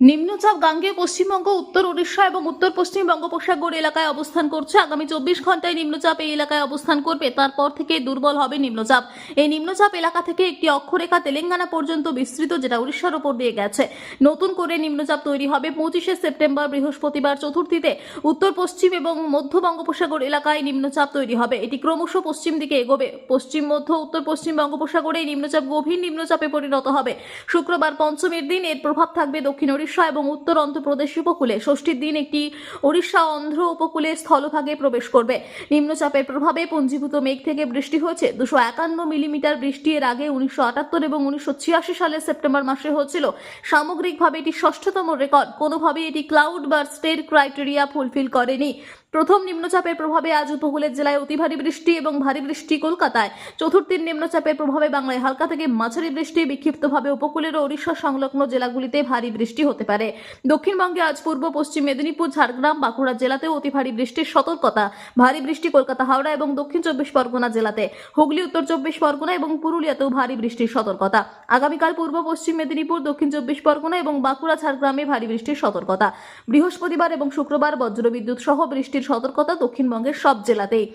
নিম্নচাপ গাঙ্গেয় পশ্চিমবঙ্গ, উত্তর উড়িষ্যা এবং উত্তর পশ্চিম বঙ্গোপসাগর এলাকায় অবস্থান করছে। আগামী চব্বিশ ঘন্টায় নিম্নচাপ এই এলাকায় অবস্থান করবে। তারপর থেকে দুর্বল হবে নিম্নচাপ। এই নিম্নচাপ এলাকা থেকে একটি অক্ষরেখা তেলেঙ্গানা পর্যন্ত বিস্তৃত, যেটা উড়িষ্যার ওপর দিয়ে গেছে। নতুন করে নিম্নচাপ তৈরি হবে পঁচিশে সেপ্টেম্বর বৃহস্পতিবার চতুর্থীতে। উত্তর পশ্চিম এবং মধ্য বঙ্গোপসাগর এলাকায় নিম্নচাপ তৈরি হবে। এটি ক্রমশ পশ্চিম দিকে এগোবে। পশ্চিম, মধ্য, উত্তর পশ্চিম বঙ্গোপসাগরে এই নিম্নচাপ গভীর নিম্নচাপে পরিণত হবে। শুক্রবার পঞ্চমীর দিন এর প্রভাব থাকবে দক্ষিণ ওড়িশা এবং উত্তর অন্ধ্রপ্রদেশ উপকূলে ষষ্ঠীর দিন একটি ওড়িশা অন্ধ্র উপকূলে স্থলভাগে প্রবেশ করবে। নিম্নচাপের প্রভাবে পঞ্জীভূত মেঘ থেকে বৃষ্টি হয়েছে। দুশো একান্ন মিলিমিটার বৃষ্টি এর আগে উনিশশো আটাত্তর এবং উনিশশো ছিয়াশি সালের সেপ্টেম্বর মাসে হয়েছিল। সামগ্রিকভাবে এটি ষষ্ঠতম রেকর্ড। কোনোভাবেই এটি ক্লাউড বার্স্টের ক্রাইটেরিয়া ফুলফিল করেনি। প্রথম নিম্নচাপের প্রভাবে আজ উপকূলের জেলায় অতি ভারী বৃষ্টি এবং ভারী বৃষ্টি কলকাতায়। চতুর্থীর নিম্নচাপের প্রভাবে বাংলায় হালকা থেকে মাঝারি বৃষ্টি, বিক্ষিপ্তভাবে উপকূলের ওড়িশা সংলগ্ন জেলাগুলিতে ভারী বৃষ্টি হতে পারে। দক্ষিণবঙ্গে আজ পূর্ব, পশ্চিম মেদিনীপুর, ঝাড়গ্রাম, বাঁকুড়া জেলাতেও অতি ভারী বৃষ্টির সতর্কতা। ভারী বৃষ্টি কলকাতা, হাওড়া এবং দক্ষিণ চব্বিশ পরগনা জেলাতে, হুগলি, উত্তর চব্বিশ পরগনা এবং পুরুলিয়াতেও ভারী বৃষ্টির সতর্কতা। আগামীকাল পূর্ব, পশ্চিম মেদিনীপুর, দক্ষিণ চব্বিশ পরগনা এবং বাঁকুড়া, ঝাড়গ্রামে ভারী বৃষ্টির সতর্কতা। বৃহস্পতিবার এবং শুক্রবার বজ্রবিদ্যুৎ সহ বৃষ্টির সতর্কতা দক্ষিণবঙ্গের সব জেলাতেই।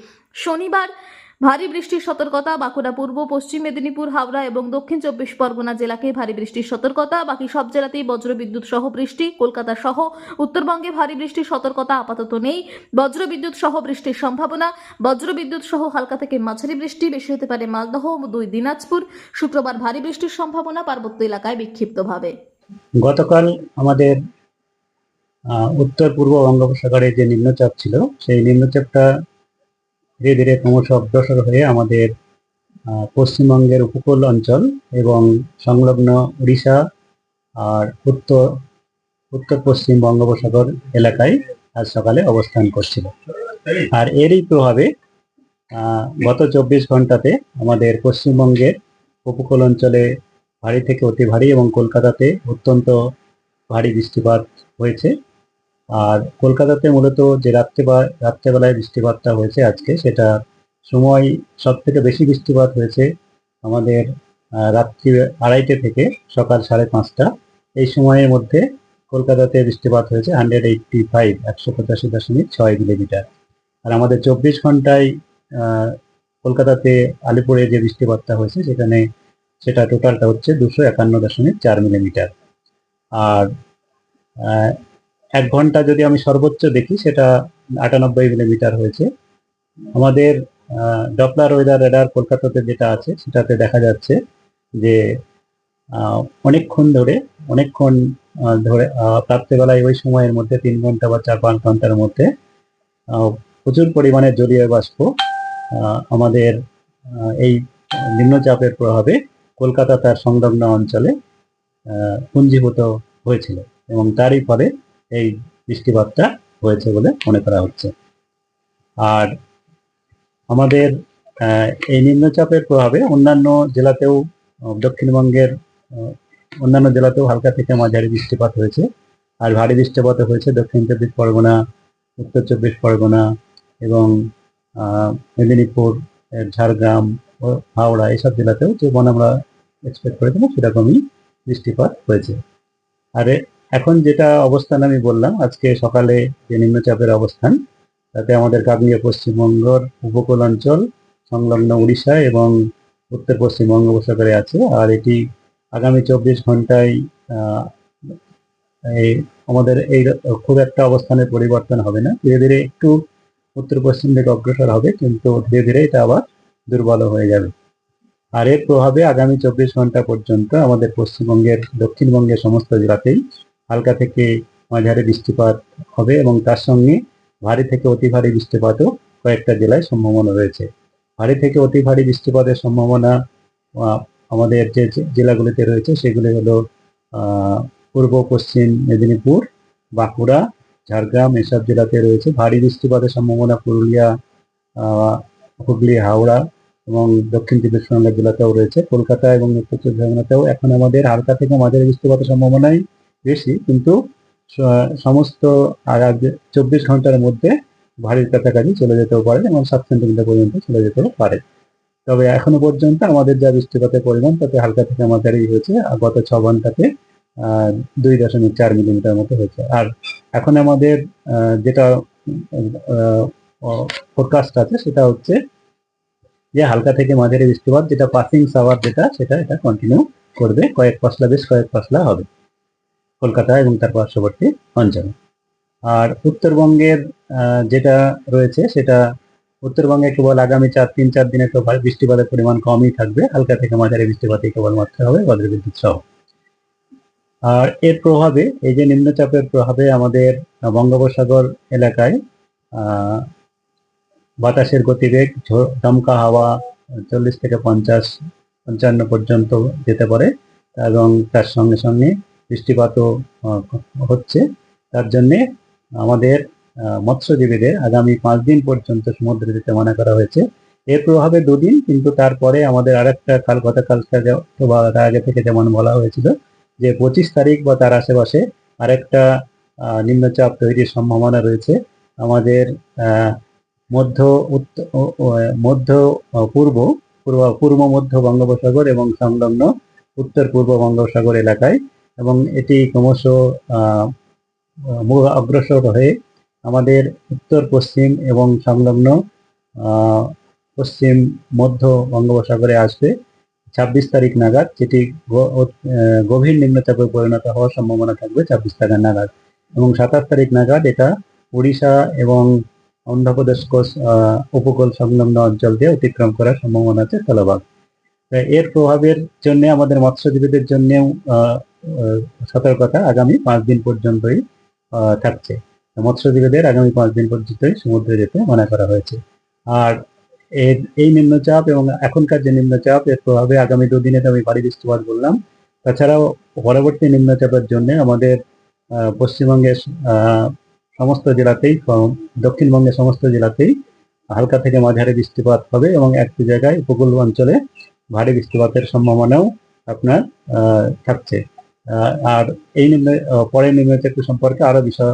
শনিবার ভারী বৃষ্টির সতর্কতা, বাঁকুড়া পূর্ব, পশ্চিম মেদিনীপুর, হাওড়া এবং দক্ষিণ চব্বিশ পরগনা জেলাকে ভারী বৃষ্টির সতর্কতা, বাকি সব জেলাতেই বজ্রবিদ্যুৎ সহ বৃষ্টি, কলকাতা সহ উত্তরবঙ্গে ভারী বৃষ্টির সতর্কতা আপাতত নেই। বজ্রবিদ্যুৎ সহ বৃষ্টির সম্ভাবনা, বজ্রবিদ্যুৎ সহ হালকা থেকে মাঝারি বৃষ্টি, বেশি হতে পারে মালদহ, দুই দিনাজপুর, শুক্রবার ভারী বৃষ্টির সম্ভাবনা পার্বত্য এলাকায় বিক্ষিপ্তভাবে। গতকাল আমাদের উত্তর পূর্ব বঙ্গোপসাগরে যে নিম্নচাপ ছিল, সেই নিম্নচাপটা ধীরে ধীরে ক্রমশ অগ্রসর হয়ে আমাদের পশ্চিমবঙ্গের উপকূল অঞ্চল এবং সংলগ্ন উড়িষ্যা আর উত্তর উত্তর পশ্চিম বঙ্গোপসাগর এলাকায় আজ সকালে অবস্থান করছিল। আর এরই প্রভাবে গত চব্বিশ ঘন্টাতে আমাদের পশ্চিমবঙ্গের উপকূল অঞ্চলে ভারী থেকে অতি ভারী এবং কলকাতাতে অত্যন্ত ভারী বৃষ্টিপাত হয়েছে। আর কলকাতাতে মূলত যে রাত্রে বা রাত্রেবেলায় বৃষ্টিপাতটা হয়েছে আজকে, সেটা সময় সব থেকে বেশি বৃষ্টিপাত হয়েছে আমাদের রাত্রি আড়াইটে থেকে সকাল সাড়ে পাঁচটা। এই সময়ের মধ্যে কলকাতাতে বৃষ্টিপাত হয়েছে হান্ড্রেড এইটটি ফাইভ একশো পঁচাশি দশমিক ছয় মিলিমিটার। আর আমাদের চব্বিশ ঘন্টায় কলকাতাতে আলিপুরে যে বৃষ্টিপাতটা হয়েছে, সেখানে সেটা টোটালটা হচ্ছে দুশো একান্ন দশমিক চার মিলিমিটার। আর এক ঘণ্টা যদি আমি সর্বোচ্চ দেখি, সেটা আটানব্বই মিলিমিটার হয়েছে। আমাদের ডপলার ওয়েদার রেডার কলকাতাতে যেটা আছে, সেটাতে দেখা যাচ্ছে যে অনেকক্ষণ ধরে অনেকক্ষণ ধরে রাত্রেবেলায় ওই সময়ের মধ্যে তিন ঘণ্টা বা চার পাঁচ ঘণ্টার মধ্যে প্রচুর পরিমাণে জলীয় বাষ্প আমাদের এই নিম্নচাপের প্রভাবে কলকাতা তার সংলগ্ন অঞ্চলে পুঞ্জীভূত হয়েছিল এবং তারই ফলে এই বৃষ্টিপাতটা হয়েছে বলে মনে করা হচ্ছে। আর আমাদের এই নিম্নচাপের প্রভাবে অন্যান্য জেলাতেও দক্ষিণবঙ্গের অন্যান্য জেলাতেও হালকা থেকে মাঝারি বৃষ্টিপাত হয়েছে। আর ভারী বৃষ্টিপাত হয়েছে দক্ষিণ চব্বিশ পরগনা, উত্তর চব্বিশ পরগনা এবং মেদিনীপুর ঝাড়গ্রাম ও হাওড়া এসব জেলাতেও যেমন আমরা এক্সপেক্ট করেছিলাম সেরকমই বৃষ্টিপাত হয়েছে। আর এখন যেটা অবস্থান আমি বললাম, আজকে সকালে যে নিম্নচাপের অবস্থান, তাতে আমাদের কাকনিয়া পশ্চিমবঙ্গর উপকূল অঞ্চল সংলগ্ন উড়িষ্যা এবং উত্তর পশ্চিম বঙ্গোপসাগরে আছে। আর এটি আগামী চব্বিশ ঘন্টায় আমাদের এই খুব একটা অবস্থানের পরিবর্তন হবে না। ধীরে ধীরে একটু উত্তর পশ্চিম দিকে অগ্রসর হবে, কিন্তু ধীরে ধীরে এটা আবার দুর্বল হয়ে যাবে। আর এর প্রভাবে আগামী চব্বিশ ঘণ্টা পর্যন্ত আমাদের পশ্চিমবঙ্গের, দক্ষিণবঙ্গের সমস্ত জেলাতেই হালকা থেকে মাঝারি বৃষ্টিপাত হবে এবং তার সঙ্গে ভারী থেকে অতি ভারী বৃষ্টিপাতও কয়েকটা জেলায় সম্ভাবনা রয়েছে। ভারী থেকে অতি ভারী বৃষ্টিপাতের সম্ভাবনা আমাদের যে জেলাগুলিতে রয়েছে সেগুলি হলো পূর্ব, পশ্চিম মেদিনীপুর, বাঁকুড়া, ঝাড়গ্রাম এসব জেলাতে রয়েছে। ভারী বৃষ্টিপাতের সম্ভাবনা পুরুলিয়া হুগলি, হাওড়া এবং দক্ষিণ চব্বিশ পরগনা জেলাতেও রয়েছে। কলকাতা এবং উত্তর চব্বিশ পরগনাতেও এখন আমাদের হালকা থেকে মাঝারি বৃষ্টিপাতের সম্ভাবনাই বেশি, কিন্তু সমস্ত চব্বিশ ঘণ্টার মধ্যে ভারীর কাছাকাছি চলে যেতেও পারে এবং সাত সেন্টিমিটার পর্যন্ত চলে যেতেও পারে। তবে এখনও পর্যন্ত আমাদের যা বৃষ্টিপাতের পরিমাণ, তাতে হালকা থেকে মাঝারি হয়েছে আর গত ছ ঘন্টাতে দুই দশমিক চার মিলিমিটার মতো হয়েছে। আর এখন আমাদের যেটা ফোরকাস্ট আছে, সেটা হচ্ছে যে হালকা থেকে মাঝারি বৃষ্টিপাত, যেটা পাসিং সাওয়ার যেটা, সেটা এটা কন্টিনিউ করবে। কয়েক পশলা বেশ কয়েক পশলা হবে। কলকাতা এবং তার পার্শ্ববর্তী অঞ্চলে। আর উত্তরবঙ্গের যেটা রয়েছে সেটা উত্তরবঙ্গে কেবল আগামী চার, তিন, চার দিনে তো বৃষ্টিপাতের পরিমাণ কমই থাকবে। হালকা থেকে মাঝারি বৃষ্টিপাতই কেবলমাত্র হবে বজ্রবিদ্যুৎ সহ। আর এর প্রভাবে, এই যে নিম্নচাপের প্রভাবে আমাদের বঙ্গোপসাগর এলাকায় বাতাসের গতিবেগ দমকা হাওয়া চল্লিশ থেকে পঞ্চাশ, পঞ্চান্ন পর্যন্ত যেতে পারে। এবং তার সঙ্গে সঙ্গে বৃষ্টিপাতও হচ্ছে। তার জন্যে আমাদের মৎস্যজীবীদের আগামী পাঁচ দিন পর্যন্ত সমুদ্রে যেতে মানা করা হয়েছে। এর প্রভাবে দুদিন, কিন্তু তারপরে আমাদের আরেকটা কাল গতকালকে যে- অথবা তার আগে থেকে যেমন বলা হয়েছিল, যে পঁচিশ তারিখ বা তার আশেপাশে আরেকটা নিম্নচাপ তৈরির সম্ভাবনা রয়েছে। আমাদের মধ্য মধ্য পূর্ব পূর্ব পূর্ব মধ্য বঙ্গোপসাগর এবং সংলগ্ন উত্তর পূর্ব বঙ্গোপসাগর এলাকায় এবং এটি ক্রমশ অগ্রসর হয়ে আমাদের উত্তর, পশ্চিম এবং সংলগ্ন পশ্চিম, মধ্য বঙ্গোপসাগরে আসবে ছাব্বিশ তারিখ নাগাদ, যেটি গভীর নিম্নচাপে পরিণত হওয়ার সম্ভাবনা থাকবে ছাব্বিশ তারিখ নাগাদ। এবং সাতাশ তারিখ নাগাদ এটা উড়িষ্যা এবং অন্ধ্রপ্রদেশ উপকূল সংলগ্ন অঞ্চল দিয়ে অতিক্রম করার সম্ভাবনা আছে স্থলভাগ এর প্রভাবের জন্য, আমাদের মৎস্যজীবীদের জন্যেও সতর্কতা আগামী পাঁচ দিন পর্যন্তই থাকছে। মৎস্যজীবীদের আগামী পাঁচ দিন পর্যন্তই সমুদ্রে যেতে মানা করা হয়েছে। আর এর, এই নিম্নচাপ এবং এখনকার যে নিম্নচাপ, এর প্রভাবে আগামী দুদিনে তো আমি ভারী বৃষ্টিপাত বললাম। তাছাড়াও পরবর্তী নিম্নচাপের জন্য আমাদের পশ্চিমবঙ্গের সমস্ত জেলাতেই দক্ষিণবঙ্গের সমস্ত জেলাতেই হালকা থেকে মাঝারি বৃষ্টিপাত হবে এবং একটি জায়গায় উপকূল অঞ্চলে ভারী বৃষ্টিপাতের সম্ভাবনাও আপনার থাকছে। আর এই নিম্ন পরের নিম্নচাপ সম্পর্কে আরও বিষয়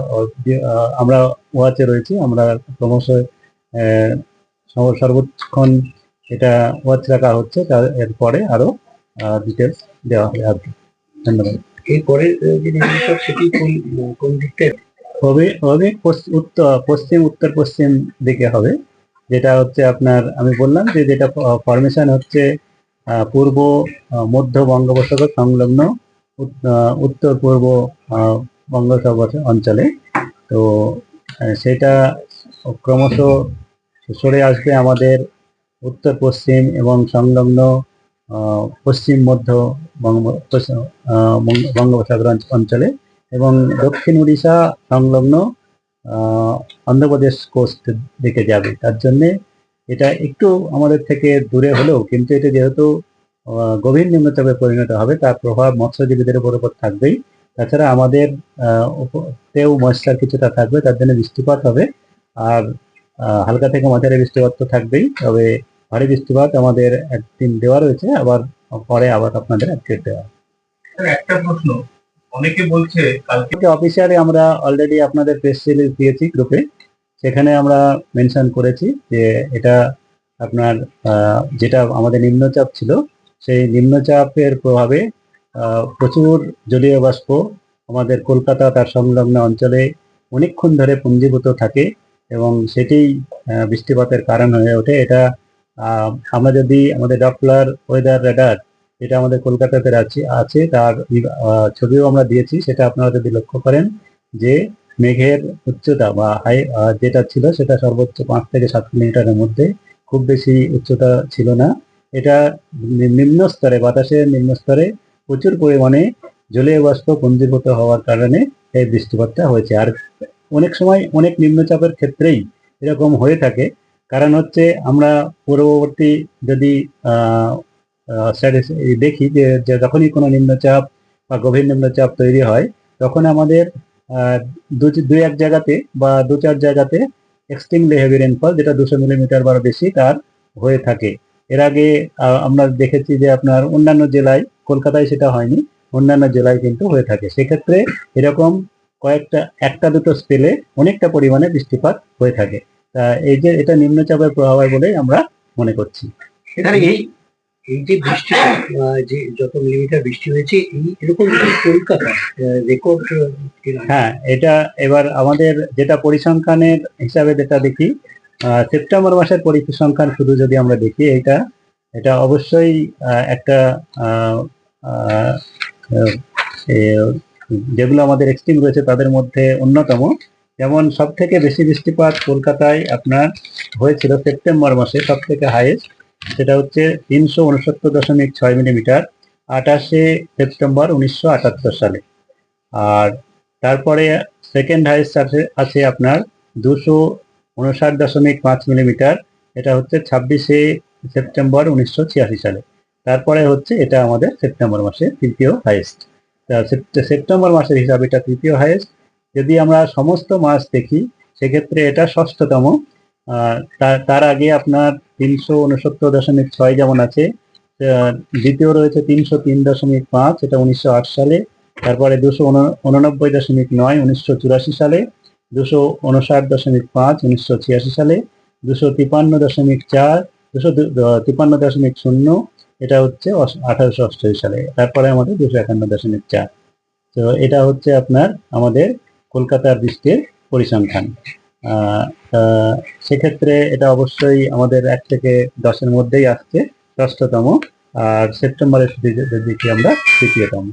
আমরা ওয়াচে রয়েছি আমরা ক্রমশ সর্বক্ষণ এটা ওয়াচ রাখা হচ্ছে তার এরপরে আরও ডিটেলস দেওয়া হবে আর কি। ধন্যবাদ। এরপরে যে নির্দেশক সেটি কোন কোন দিকটা হবে হবে উত্তর পশ্চিম উত্তর পশ্চিম দিকে হবে যেটা হচ্ছে আপনার আমি বললাম যে যেটা ফরমেশন হচ্ছে পূর্ব মধ্য বঙ্গোপসাগর সংলগ্ন উত্তর পূর্ব বঙ্গোপসাগর অঞ্চলে। তো সেটা ক্রমশ সরে আসবে আমাদের উত্তর, পশ্চিম এবং সংলগ্ন পশ্চিম, মধ্য বঙ্গোপসাগর অঞ্চলে এবং দক্ষিণ উড়িষ্যা সংলগ্ন অন্ধ্রপ্রদেশ কোস্ট দিকে যাবে। তার জন্যে এটা একটু আমাদের থেকে দূরে হলেও, কিন্তু এটা যেহেতু গভীর নিম্নচাপে পরিণত হবে। তার প্রভাব মৎস্যজীবীদের উপর উপর থাকবেই। তাছাড়া আমাদের তেও ময়েশ্চার কিছুটা থাকবে তার জন্য বৃষ্টিপাত হবে। আর হালকা থেকে মাঝারি বৃষ্টিপাত তো থাকবেই। তবে ভারী বৃষ্টিপাত আমাদের একদিন দেওয়া রয়েছে। আবার পরে আবার আপনাদের আপডেট দেওয়া একটা প্রশ্ন। অনেকে বলছে কালকে অফিসিয়ালি আমরা অলরেডি আপনাদের প্রেস রিলিজ দিয়েছি গ্রুপে সেখানে আমরা মেনশন করেছি যে এটা আপনার আহ, যেটা আমাদের নিম্নচাপ ছিল সেই নিম্নচাপের প্রভাবে প্রচুর জলীয় বাষ্প আমাদের কলকাতা তার সংলগ্ন অঞ্চলে অনেকক্ষণ ধরে পুঞ্জীভূত থাকে এবং সেটি বৃষ্টিপাতের কারণ হয়ে ওঠে। এটা আমরা যদি আমাদের ডপলার ওয়েদার রেডার যেটা আমাদের কলকাতাতে আছে আছে, তার ছবিও আমরা দিয়েছি, সেটা আপনারা যদি লক্ষ্য করেন যে মেঘের উচ্চতা বা হাই যেটা ছিল সেটা সর্বোচ্চ পাঁচ থেকে সাত কিলোমিটারের মধ্যে, খুব বেশি উচ্চতা ছিল না। এটা নিম্ন স্তরে, বাতাসের নিম্ন স্তরে প্রচুর পরিমাণে জলীয় বাষ্প পুঞ্জীভূত হওয়ার কারণে এই বৃষ্টিপাতটা হয়েছে। আর অনেক সময় অনেক নিম্নচাপের ক্ষেত্রেই এরকম হয়ে থাকে। কারণ হচ্ছে আমরা পূর্ববর্তী যদি দেখি যে যখনই কোনো নিম্নচাপ বা গভীর নিম্নচাপ তৈরি হয়, তখন আমাদের দুই এক জায়গাতে বা দু চার জায়গাতে এক্সট্রিমলি হেভি রেনফল যেটা দুশো মিলিমিটার বা বেশি তার হয়ে থাকে। এর আগে আমরা দেখেছি যে আপনার অন্যান্য জেলায় কলকাতায় সেটা হয়নি অন্যান্য জেলায় কিন্তু হয়ে থাকে। সেক্ষেত্রে এরকম কয়েকটা একটা দুটো স্পেলে অনেকটা পরিমাণে বৃষ্টিপাত হয়ে থাকে। তা এই যে এটা নিম্নচাপের প্রভাব হয় বলেই আমরা মনে করছি। এই এই যে বৃষ্টি যে যত মিলিমিটার বৃষ্টি হয়েছে এই এরকম কলকাতা রেকর্ড হ্যাঁ এটা এবার আমাদের যেটা পরিসংখ্যানের হিসাবে যেটা দেখি সেপ্টেম্বর মাসের পরিসংখ্যান শুধু যদি আমরা দেখি এটা এটা অবশ্যই একটা যেগুলো আমাদের এক্সট্রিম রয়েছে তাদের মধ্যে অন্যতম। যেমন সব থেকে বেশি বৃষ্টিপাত কলকাতায় আপনার হয়েছিল সেপ্টেম্বর মাসে সব থেকে হাইয়েস্ট সেটা হচ্ছে তিনশো উনসত্তর দশমিক ছয় মিলিমিটার, আঠাশে সেপ্টেম্বর উনিশশো আটাত্তর সালে। আর তারপরে সেকেন্ড হাইয়েস্ট আছে আছে আপনার দুশো উনষাট দশমিক পাঁচ মিলিমিটার, এটা হচ্ছে ছাব্বিশে সেপ্টেম্বর উনিশশো ছিয়াশি সালে। তারপরে হচ্ছে এটা আমাদের সেপ্টেম্বর মাসে তৃতীয় হাইয়েস্ট সেপ্টেম্বর মাসের হিসাবে এটা তৃতীয় হাইয়েস্ট যদি আমরা সমস্ত মাস দেখি, সেক্ষেত্রে এটা ষষ্ঠতম। তার- আগে আপনার তিনশো উনসত্তর দশমিক ছয় যেমন আছে দ্বিতীয় রয়েছে তিনশো তিন দশমিক পাঁচ, এটা উনিশশো আট সালে। তারপরে দুশো উননব্বই দশমিক নয়, উনিশশো সালে। দুশো উনষাট দশমিক পাঁচ, উনিশশো ছিয়াশি সালে, দুশো তিপান্ন দশমিক চার, দুশো তিপান্ন দশমিক শূন্য, এটা হচ্ছে আঠারোশো অষ্টআশি সালে, তারপরে আমাদের দুশো একান্ন দশমিক চার। তো এটা হচ্ছে আপনার আমাদের কলকাতার বৃষ্টির পরিসংখ্যান। সেক্ষেত্রে এটা অবশ্যই আমাদের এক থেকে দশের মধ্যেই আসছে, ষষ্ঠতম, আর সেপ্টেম্বরের দিকে আমরা তৃতীয়তম।